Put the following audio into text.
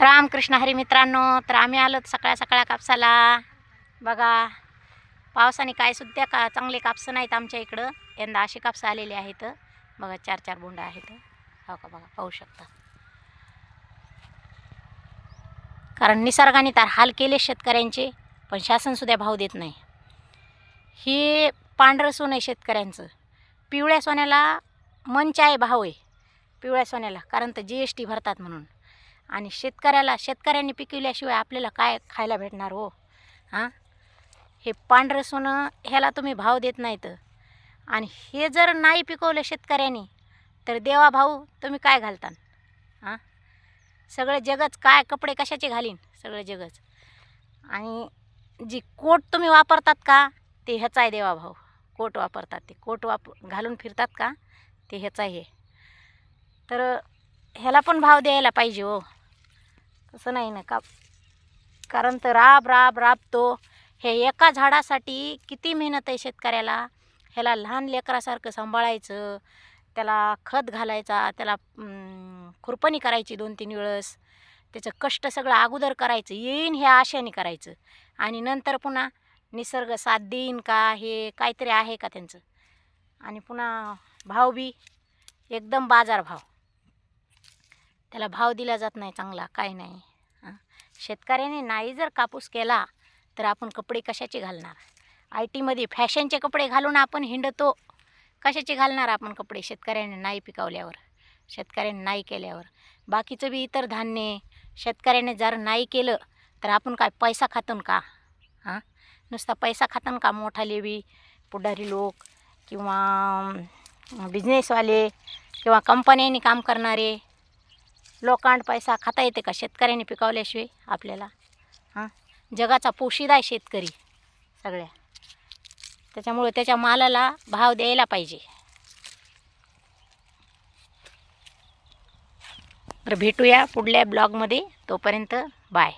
रामकृष्ण हरी मित्रांनो तर आम्ही आलो सकाळ सकाळ कापसाला. बघा पावसाने काय सुद्धा का चांगले कापसं नाहीत आमच्या इकडं. यंदा असे कापसं आलेले आहेत. बघा चार चार बोंड आहेत. हो का बघा पाहू शकता. कारण निसर्गाने तर हाल केले शेतकऱ्यांचे पण शासनसुद्धा भाव देत नाही. हे पांढरं सोनं आहे शेतकऱ्यांचं. पिवळ्या सोन्याला मंच आहे भाव आहे. पिवळ्या सोन्याला कारण तर जी एस टी भरतात म्हणून. आणि शेतकऱ्याला शेतकऱ्यांनी पिकविल्याशिवाय आपल्याला काय खायला भेटणार हो? हां? हे पांढरं सोनं ह्याला तुम्ही भाव देत नाहीत. आणि हे जर नाही पिकवलं शेतकऱ्यांनी तर देवा भाऊ तुम्ही काय घालतान? हां? सगळं जगच काय कपडे कशाचे घालीन? सगळं जगच. आणि जी कोट तुम्ही वापरतात का ते ह्याचा आहे देवा भाऊ. कोट वापरतात ते. कोट वाप घालून फिरतात का ते ह्याचा आहे तर ह्याला पण भाव द्यायला पाहिजे हो. तसं नाही ना का कारण तर राब राब राबतो हे एका झाडासाठी किती मेहनत आहे शेतकऱ्याला? ह्याला लहान लेकरासारखं सांभाळायचं त्याला खत घालायचा त्याला खुरपणी करायची दोन तीन वेळेस. त्याचं कष्ट सगळं अगोदर करायचं येईन ह्या आशेने करायचं. आणि नंतर पुन्हा निसर्ग साथ देईन का हे काहीतरी आहे का त्यांचं? आणि पुन्हा भाव बी एकदम बाजार भाव त्याला भाव दिला जात नाही चांगला काय नाही. हां? शेतकऱ्याने नाही जर कापूस केला तर आपण कपडे कशाचे घालणार? आय टीमध्ये फॅशनचे कपडे घालून आपण हिंडतो. कशाचे घालणार आपण कपडे शेतकऱ्याने नाही पिकवल्यावर? शेतकऱ्याने नाही केल्यावर. बाकीचं बी इतर धान्य शेतकऱ्याने जर नाही केलं तर आपण काय पैसा खातून का? हां? नुसता पैसा खातून का मोठाले बी? पुढारी लोक किंवा बिझनेसवाले किंवा कंपन्यांनी काम करणारे? लोकांड पैसा खाता येते का शेतकऱ्यांनी पिकवल्याशिवाय आपल्याला? हां? जगाचा पोशिदा आहे शेतकरी सगळ्या. त्याच्यामुळे त्याच्या मालाला भाव द्यायला पाहिजे. तर भेटूया पुढल्या ब्लॉगमध्ये. तोपर्यंत बाय.